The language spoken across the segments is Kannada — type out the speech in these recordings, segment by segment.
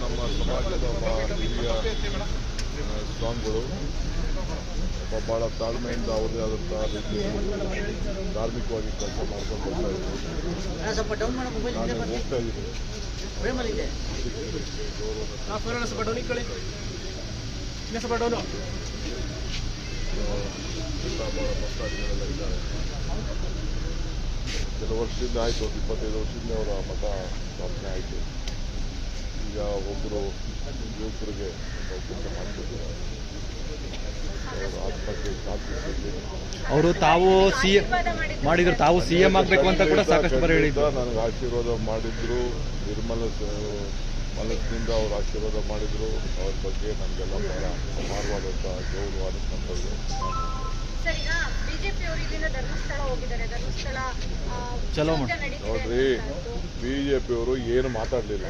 ನಮ್ಮ ಸಮಾಜದ ಹಿರಿಯ ಸ್ವಾಮಿಗಳು ಬಹಳ ತಾಳ್ಮೆಯಿಂದ ಅವ್ರದೇ ಆದಂಥ ರೀತಿಯಲ್ಲಿ ಧಾರ್ಮಿಕವಾಗಿ ಕೆಲಸ ಮಾಡ್ಕೊಂಡು ಬರ್ತಾ ಇದ್ರು ನಾನು ಹೋಗ್ತಾ ಇದ್ದೀನಿ ಎಲ್ಲ ಬಹಳ ಭಕ್ತಾದಿಗಳೆಲ್ಲ ಇದ್ದಾರೆ ಕೆಲವು ವರ್ಷದಿಂದ ಆಯಿತು ಒಂದು ಇಪ್ಪತ್ತೈದು ವರ್ಷದಿಂದ ಅವರ ಮತ ಸ್ಥಾಪನೆ ಆಯಿತು ಈಗ ಒಬ್ಬರು ಯುವಕರಿಗೆ ಕೆಲಸ ಮಾಡ್ತಿದ್ದಾರೆ ಅವರ ತಾವು ಸಿ ಮಾಡಿದ್ರು ತಾವು ಸಿ ಎಂ ಆಗಬೇಕು ಅಂತ ಕೂಡ ಸಾಕಷ್ಟು ಬರ ಹೇಳಿದ್ರು ನನಗೆ ಆಶೀರ್ವಾದ ಮಾಡಿದ್ರು ನಿರ್ಮಲ ಮನಸ್ಸಿನಿಂದ ಅವರು ಆಶೀರ್ವಾದ ಮಾಡಿದ್ರು ಅವ್ರ ಬಗ್ಗೆ ನನಗೆಲ್ಲ ಬಹಳ ಅಪಾರವಾದಂಥ ಗೌರವ ಅನಿಸ್ತಂಥದ್ದು ಹೋಗಿದ್ದಾರೆ. ಧರ್ಮಸ್ಥಳ ಚಲೋ ನೋಡ್ರಿ. ಬಿ ಜೆ ಪಿಯವರು ಏನು ಮಾತಾಡಲಿಲ್ಲ.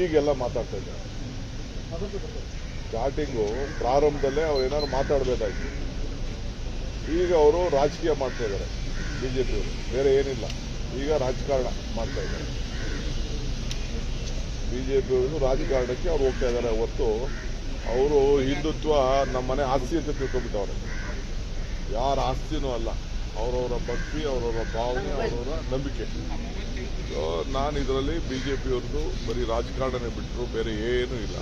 ಈಗೆಲ್ಲ ಮಾತಾಡ್ತಾ ಇದ್ದಾರೆ. ಸ್ಟಾರ್ಟಿಂಗು ಪ್ರಾರಂಭದಲ್ಲೇ ಅವ್ರು ಏನಾದ್ರು ಮಾತಾಡಬೇಕಾಗಿತ್ತು ಈಗ ಅವರು ರಾಜಕೀಯ ಮಾಡ್ತಾ ಇದ್ದಾರೆ ಬಿ ಜೆ ಪಿಯವರು ಬೇರೆ ಏನಿಲ್ಲ. ಈಗ ರಾಜಕಾರಣ ಮಾಡ್ತಾ ಇದ್ದಾರೆ. ಬಿ ಜೆ ಪಿಯವರು ರಾಜಕಾರಣಕ್ಕೆ ಅವ್ರು ಹೋಗ್ತಾ ಇದ್ದಾರೆ. ಹೊತ್ತು ಅವರು ಹಿಂದುತ್ವ ನಮ್ಮನೆ ಆಸ್ತಿ ಅಂತ ತಿಳ್ಕೊಂಡ್ಬಿಟ್ಟವ್ರೆ. ಯಾರ ಆಸ್ತಿನೂ ಅಲ್ಲ, ಅವರವರ ಭಕ್ತಿ, ಅವರವರ ಭಾವನೆ, ಅವರವರ ನಂಬಿಕೆ. ನಾನು ಇದರಲ್ಲಿ ಬಿ ಜೆ ಪಿಯವ್ರದ್ದು ಬರೀ ರಾಜಕಾರಣನೇ ಬಿಟ್ಟರು ಬೇರೆ ಏನೂ ಇಲ್ಲ.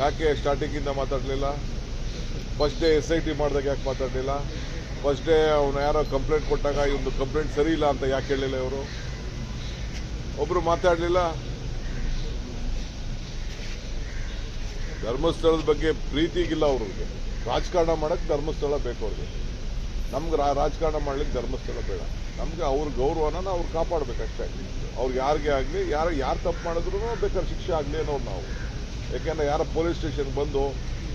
ಯಾಕೆ ಸ್ಟಾರ್ಟಿಂಗಿಂದ ಮಾತಾಡಲಿಲ್ಲ? First day S I T ಮಾಡಿದಾಗ ಯಾಕೆ ಮಾತಾಡಲಿಲ್ಲ? ಫಸ್ಟ್ ಡೇ ಅವನು ಯಾರೋ ಕಂಪ್ಲೇಂಟ್ ಕೊಟ್ಟಾಗ ಇವನು ಕಂಪ್ಲೇಂಟ್ ಸರಿ ಇಲ್ಲ ಅಂತ ಯಾಕೆ ಹೇಳಿಲ್ಲ ಇವರು? ಒಬ್ರು ಮಾತಾಡಲಿಲ್ಲ? ಧರ್ಮಸ್ಥಳದ ಬಗ್ಗೆ ಪ್ರೀತಿಗಿಲ್ಲ ಅವ್ರಿಗೆ. ರಾಜಕಾರಣ ಮಾಡಕ್ಕೆ ಧರ್ಮಸ್ಥಳ ಬೇಕು ಅವ್ರಿಗೆ. ನಮ್ಗೆ ರಾಜಕಾರಣ ಮಾಡ್ಲಿಕ್ಕೆ ಧರ್ಮಸ್ಥಳ ಬೇಡ. ನಮ್ಗೆ ಅವ್ರ ಗೌರವನ ನಾವು ಅವ್ರು ಕಾಪಾಡ್ಬೇಕಷ್ಟೇ. ಅವ್ರಿಗೆ ಯಾರಿಗೆ ಆಗಲಿ, ಯಾರು ಯಾರು ತಪ್ಪು ಮಾಡಿದ್ರು ಬೇಕಾದ್ರೆ ಶಿಕ್ಷೆ ಆಗಲಿ ಅನ್ನೋರು ನಾವು. ಯಾಕೆಂದ್ರೆ ಯಾರ ಪೊಲೀಸ್ ಸ್ಟೇಷನ್ ಬಂದು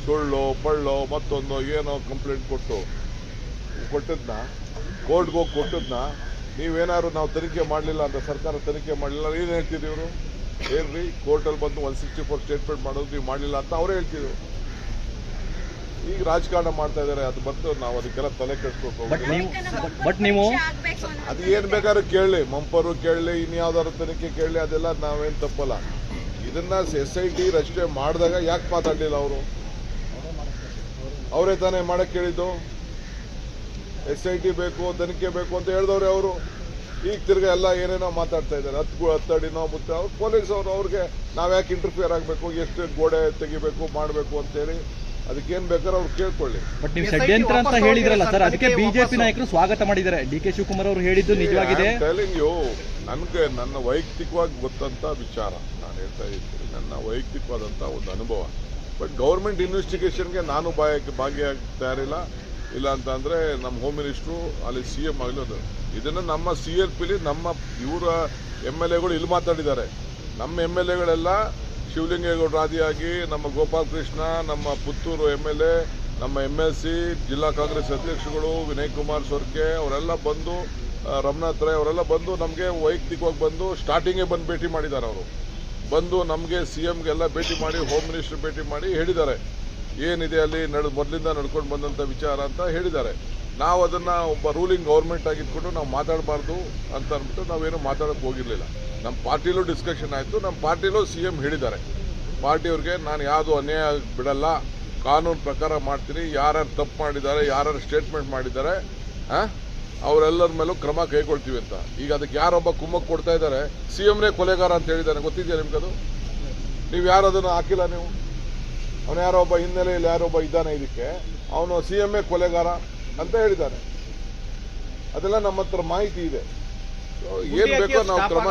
ಸುಳ್ಳು, ಪಳ್ಳು, ಮತ್ತೊಂದು ಏನೋ ಕಂಪ್ಲೇಂಟ್ ಕೊಟ್ಟು ಕೊಟ್ಟದ್ನ, ಕೋರ್ಟ್ಗೆ ಹೋಗಿ ಕೊಟ್ಟದ್ನ, ನೀವೇನಾದ್ರು ನಾವು ತನಿಖೆ ಮಾಡಲಿಲ್ಲ ಅಂತ ಸರ್ಕಾರ ತನಿಖೆ ಮಾಡಲಿಲ್ಲ ಏನು ಹೇಳ್ತಿದ್ದೀವ್ರು ಏನ್ರಿ? ಕೋರ್ಟಲ್ಲಿ ಬಂದು ಒನ್ ಸಿಕ್ಸ್ಟಿ ಫೋರ್ ಸ್ಟೇಟ್ಮೆಂಟ್ ಮಾಡೋದು ನೀವು ಮಾಡಲಿಲ್ಲ ಅಂತ ಅವರೇ ಹೇಳ್ತಿದ್ರು. ಈಗ ರಾಜಕಾರಣ ಮಾಡ್ತಾ ಇದ್ದಾರೆ ಅದು ಬಂತು ನಾವು ಅದಕ್ಕೆಲ್ಲ ತಲೆ ಕೆಡಿಸ್ಬೇಕು ಬಟ್ ನೀವು ಅದು ಏನ್ ಬೇಕಾದ್ರೂ ಕೇಳಲಿ ಮಂಪರು ಕೇಳಲಿ ಇನ್ಯಾವ್ದಾದ್ರು ತನಿಖೆ ಕೇಳಲಿ ಅದೆಲ್ಲ ನಾವೇನ್ ತಪ್ಪಲ್ಲ. ಇದನ್ನ ಎಸ್ ಐ ಟಿ ರಚನೆ ಮಾಡಿದಾಗ ಯಾಕೆ ಮಾತಾಡಲಿಲ್ಲ ಅವರು? ಅವರೇ ತಾನೇ ಮಾಡಕ್ ಕೇಳಿದ್ದು. ಎಸ್ ಐ ಟಿ ಬೇಕು ತನಿಖೆ ಬೇಕು ಅಂತ ಹೇಳಿದವ್ರೆ ಅವರು. ಈಗ ತಿರ್ಗ ಎಲ್ಲ ಏನೇನೋ ಮಾತಾಡ್ತಾ ಇದ್ದಾರೆ ಹತ್ತು ಹತ್ತಡಿನೋ ಮುತ್ತೆ ಅವ್ರು ಪೊಲೀಸ್ ಅವರು ಅವ್ರಿಗೆ ನಾವು ಯಾಕೆ ಇಂಟರ್ಫಿಯರ್ ಆಗಬೇಕು ಎಷ್ಟು ಗೋಡೆ ತೆಗಿಬೇಕು ಮಾಡಬೇಕು ಅಂತೇಳಿ. ಅದಕ್ಕೇನ್ ಬೇಕಾದ್ರೆ ಅವ್ರು ಕೇಳ್ಕೊಳ್ಳಿ. ಬಟ್ ನೀವು ಷಡ್ಯಂತ್ರ ಅಂತ ಹೇಳಿದ್ರಲ್ಲ ಸರ್ ಅದಕ್ಕೆ ಬಿಜೆಪಿ ನಾಯಕರು ಸ್ವಾಗತ ಮಾಡಿದ್ದಾರೆ. ಡಿ ಕೆ ಶಿವಕುಮಾರ್ ಅವರು ಹೇಳಿದ್ದು ನಿಜವಾಗಿದೆ ಟೆಲಿಂಗ್ ಯು ನನಗೆ ನನ್ನ ವೈಯಕ್ತಿಕವಾಗಿ ಗೊತ್ತಂತ ವಿಚಾರ ನಾನು ಹೇಳ್ತಾ ಇದ್ದೀನಿ. ನನ್ನ ವೈಯಕ್ತಿಕವಾದಂತ ಒಂದು ಅನುಭವ. ಬಟ್ ಗೌರ್ಮೆಂಟ್ ಇನ್ವೆಸ್ಟಿಗೇಷನ್ಗೆ ನಾನು ಬಾಯಕ್ಕೆ ಭಾಗಿಯಾಗಿ ತಯಾರಿಲ್ಲ ಇಲ್ಲ ಅಂತಂದ್ರೆ ನಮ್ಮ ಹೋಮ್ ಮಿನಿಸ್ಟ್ರು ಅಲ್ಲಿ ಸಿ ಎಂ ಆಗಲಿ ಅದು ಇದನ್ನ ನಮ್ಮ ಸಿ ಎಲ್ ಪಿಲಿ ನಮ್ಮ ಇವರ ಎಂ ಎಲ್ ಎಗಳು ಇಲ್ಲಿ ಮಾತಾಡಿದ್ದಾರೆ. ನಮ್ಮ ಎಂ ಎಲ್ ಎಗಳೆಲ್ಲ ಶಿವಲಿಂಗೇಗೌಡರು ಆದಿಯಾಗಿ ನಮ್ಮ ಗೋಪಾಲ್ ಕೃಷ್ಣ, ನಮ್ಮ ಪುತ್ತೂರು ಎಂ ಎಲ್ ಎ, ನಮ್ಮ ಎಂ ಎಲ್ ಸಿ, ಜಿಲ್ಲಾ ಕಾಂಗ್ರೆಸ್ ಅಧ್ಯಕ್ಷಗಳು ವಿನಯ್ ಕುಮಾರ್ ಸೊರ್ಕೆ, ಅವರೆಲ್ಲ ಬಂದು ರಮನಾಥ್ ರೈ ಅವರೆಲ್ಲ ಬಂದು ನಮಗೆ ವೈಯಕ್ತಿಕವಾಗಿ ಬಂದು ಸ್ಟಾರ್ಟಿಂಗೇ ಬಂದು ಭೇಟಿ ಮಾಡಿದ್ದಾರೆ ಅವರು. ಬಂದು ನಮಗೆ ಸಿ ಎಮ್ಗೆಲ್ಲ ಭೇಟಿ ಮಾಡಿ ಹೋಮ್ ಮಿನಿಸ್ಟರ್ ಭೇಟಿ ಮಾಡಿ ಹೇಳಿದ್ದಾರೆ. ಏನಿದೆ ಅಲ್ಲಿ ನಡ್, ಮೊದಲಿಂದ ನಡ್ಕೊಂಡು ಬಂದಂಥ ವಿಚಾರ ಅಂತ ಹೇಳಿದ್ದಾರೆ. ನಾವು ಅದನ್ನು ಒಬ್ಬ ರೂಲಿಂಗ್ ಗೌರ್ಮೆಂಟ್ ಆಗಿದ್ಕೊಂಡು ನಾವು ಮಾತಾಡಬಾರ್ದು ಅಂತ ಅಂದ್ಬಿಟ್ಟು ನಾವೇನು ಮಾತಾಡೋಕೆ ಹೋಗಿರ್ಲಿಲ್ಲ. ನಮ್ಮ ಪಾರ್ಟಿಲೂ ಡಿಸ್ಕಷನ್ ಆಯಿತು. ನಮ್ಮ ಪಾರ್ಟಿಲೂ ಸಿ ಎಂ ಹೇಳಿದ್ದಾರೆ. ಪಾರ್ಟಿಯವ್ರಿಗೆ ನಾನು ಯಾವುದು ಅನ್ಯಾಯ ಬಿಡಲ್ಲ. ಕಾನೂನು ಪ್ರಕಾರ ಮಾಡ್ತೀನಿ. ಯಾರ್ಯಾರು ತಪ್ಪು ಮಾಡಿದ್ದಾರೆ ಯಾರ್ಯಾರು ಸ್ಟೇಟ್ಮೆಂಟ್ ಮಾಡಿದ್ದಾರೆ ಅವರೆಲ್ಲರ ಮೇಲೂ ಕ್ರಮ ಕೈಗೊಳ್ತೀವಿ ಅಂತ. ಈಗ ಅದಕ್ಕೆ ಯಾರೊಬ್ಬ ಕುಮ್ಮಕ್ಕೆ ಕೊಡ್ತಾ ಇದ್ದಾರೆ ಸಿ ಎಂನೇ ಕೊಲೆಗಾರ ಅಂತ ಹೇಳಿದ್ದಾರೆ. ಗೊತ್ತಿದೆಯಾ ನಿಮ್ಗದು ನೀವು ಯಾರು ಅದನ್ನು ಹಾಕಿಲ್ಲ ನೀವು? ಅವನು ಯಾರೋ ಒಬ್ಬ ಹಿನ್ನೆಲೆಯಲ್ಲಿ ಯಾರೊಬ್ಬ ಇದ್ದಾನೆ ಇದಕ್ಕೆ ಅವನು ಸಿ ಎಂ ಎ ಕೊಲೆಗಾರ ಅಂತ ಹೇಳಿದ್ದಾನೆ ಅದೆಲ್ಲ ನಮ್ಮ ಹತ್ರ ಮಾಹಿತಿ ಇದೆ. ಏನು ಏನ್ ಬೇಕೋ ನಾವು ಕ್ರಮ